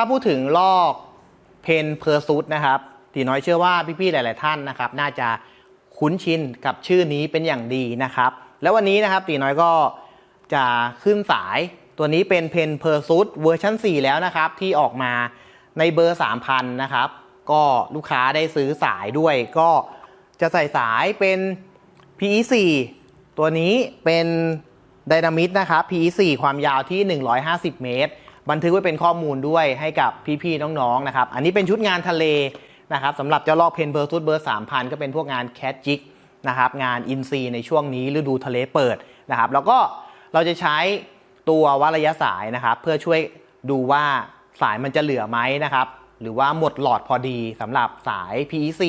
ถ้าพูดถึงลอกเพนเพอร์ซูดนะครับตีน้อยเชื่อว่าพี่ๆหลาย ๆ ท่านนะครับ น่าจะคุ้นชินกับชื่อนี้เป็นอย่างดีนะครับ แล้ววันนี้นะครับตีน้อยก็จะขึ้นสายตัวนี้เป็นเพนเพอร์ซูดเวอร์ชัน4 แล้วนะครับ ที่ออกมาในเบอร์ 3,000 นะครับ ก็ลูกค้าได้ซื้อสายด้วย ก็จะใส่สายเป็น PE4 ตัวนี้เป็นไดนามิตนะครับ PE4 ความยาวที่ 150 เมตร บันทึกไว้เป็นข้อมูลด้วยให้กับพี่ๆน้องๆนะครับ อันนี้เป็นชุดงานทะเลนะครับสำหรับเจ้าลอกเพนเบอร์ซุดเบอร์3,000ก็เป็นพวกงานแค t จิกนะครับงานอินซีในช่วงนี้ฤดูทะเลเปิดนะครับแล้วก็เราจะใช้ตัววัดระยะสายนะครับ เพื่อช่วยดูว่าสายมันจะเหลือไหมนะครับ หรือว่าหมดหลอดพอดีสำหรับสาย PE4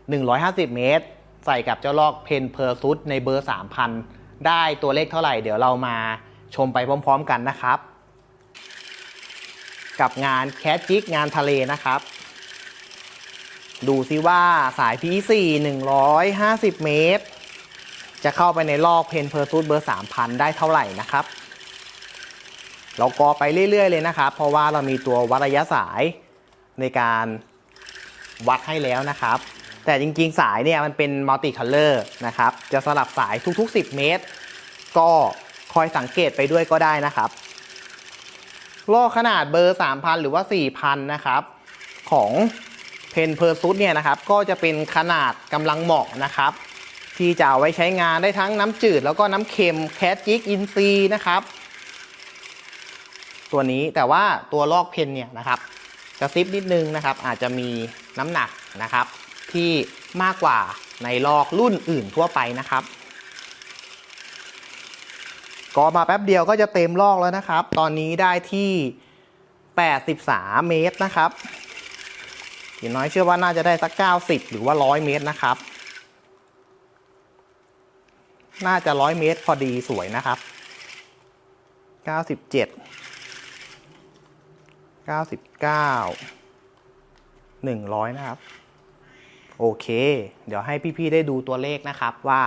150 เมตร ใส่กับเจ้าลอกเพนเพอร์ซุดในเบอร์ 3,000 ได้ตัวเลขเท่าไหร่ เดี๋ยวเรามาชมไปพร้อม ๆ กันนะครับ กับงานแค t จิกงานทะเลนะครับ ดูซิว่าสาย P4 150 เมตร จะเข้าไปในลอกเพนเพอร์ซูดเบอร์ 3,000 ได้เท่าไหร่นะครับ เรากอไปเรื่อย ๆ เลยนะครับ เพราะว่าเรามีตัววัดระยะสายในการวัดให้แล้วนะครับ แต่จริงๆ สายเนี่ยมันเป็นมัลติคัลเลอร์นะครับ จะสลับสายทุกๆ 10 เมตร ก็คอยสังเกตไปด้วยก็ได้นะครับ ลอกขนาดเบอร์ 3,000 หรือว่า 4,000 นะครับ ของเพนเพอร์ซูดเนี่ยนะครับ ก็จะเป็นขนาดกำลังเหมาะนะครับ ที่จะเอาไว้ใช้งานได้ทั้งน้ำจืด แล้วก็น้ำเค็มแคทจิกอินซีนะครับ ตัวนี้แต่ว่าตัวลอกเพนเนี่ยนะครับกระซิบนิดนึงนะครับ อาจจะมีน้ำหนักนะครับ ที่มากกว่าในลอกรุ่นอื่นทั่วไปนะครับ ก็มาแป๊บเดียวก็จะเต็มลอกแล้วนะครับ ตอนนี้ได้ที่ 83 เมตรนะครับอย่างน้อยเชื่อว่าน่าจะได้สัก 90 หรือว่า 100 เมตรนะครับ น่าจะ 100 เมตรพอดีสวยนะครับ 97 99 100 นะครับ โอเค เดี๋ยวให้พี่ ๆ ได้ดูตัวเลขนะครับว่า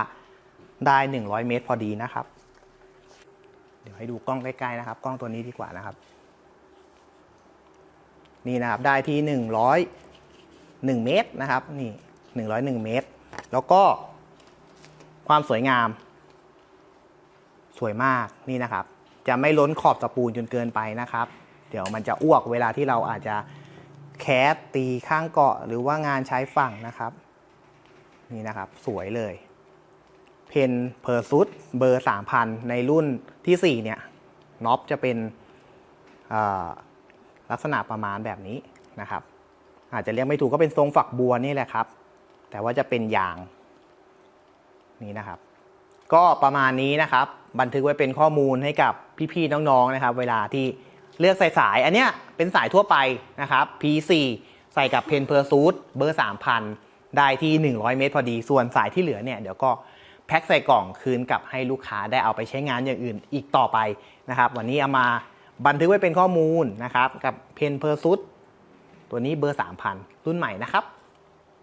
ได้ 100 เมตรพอดีนะครับ เดี๋ยวให้ดูกล้องใกล้ๆนะครับ กล้องตัวนี้ดีกว่านะครับ นี่นะครับได้ที่100 1 เมตรนะครับ นี่ 101 เมตร แล้วก็ความสวยงาม สวยมากนี่นะครับ จะไม่ล้นขอบตะปูนจนเกินไปนะครับ เดี๋ยวมันจะอ้วกเวลาที่เราอาจจะแคสตีข้างเกาะหรือว่างานใช้ฝั่งนะครับ นี่นะครับสวยเลย เพนเพอร์ซุดเบอร์ 3,000 ในรุ่นที่ 4 เนี่ยน็อปจะเป็นลักษณะประมาณแบบนี้นะครับ อาจจะเรียกไม่ถูกก็เป็นทรงฝักบัวนี่แหละครับ แต่ว่าจะเป็นยางนี่นะครับ ก็ประมาณนี้นะครับ บันทึกไว้เป็นข้อมูลให้กับพี่ๆน้องๆนะครับ เวลาที่เลือกใส่สาย อันเนี้ยเป็นสายทั่วไปนะครับ P4 ใส่กับเพนเพอร์ซูดเบอร์ 3,000 ได้ที่ 100 เมตรพอดี ส่วนสายที่เหลือเนี่ยเดี๋ยวก็ แพ็คใส่กล่องคืนกลับให้ลูกค้าได้เอาไปใช้งานอย่างอื่นอีกต่อไปนะครับ วันนี้เอามาบันทึกไว้เป็นข้อมูลนะครับ กับเพนเพอร์ซุดตัวนี้เบอร์ 3,000 รุ่นใหม่นะครับ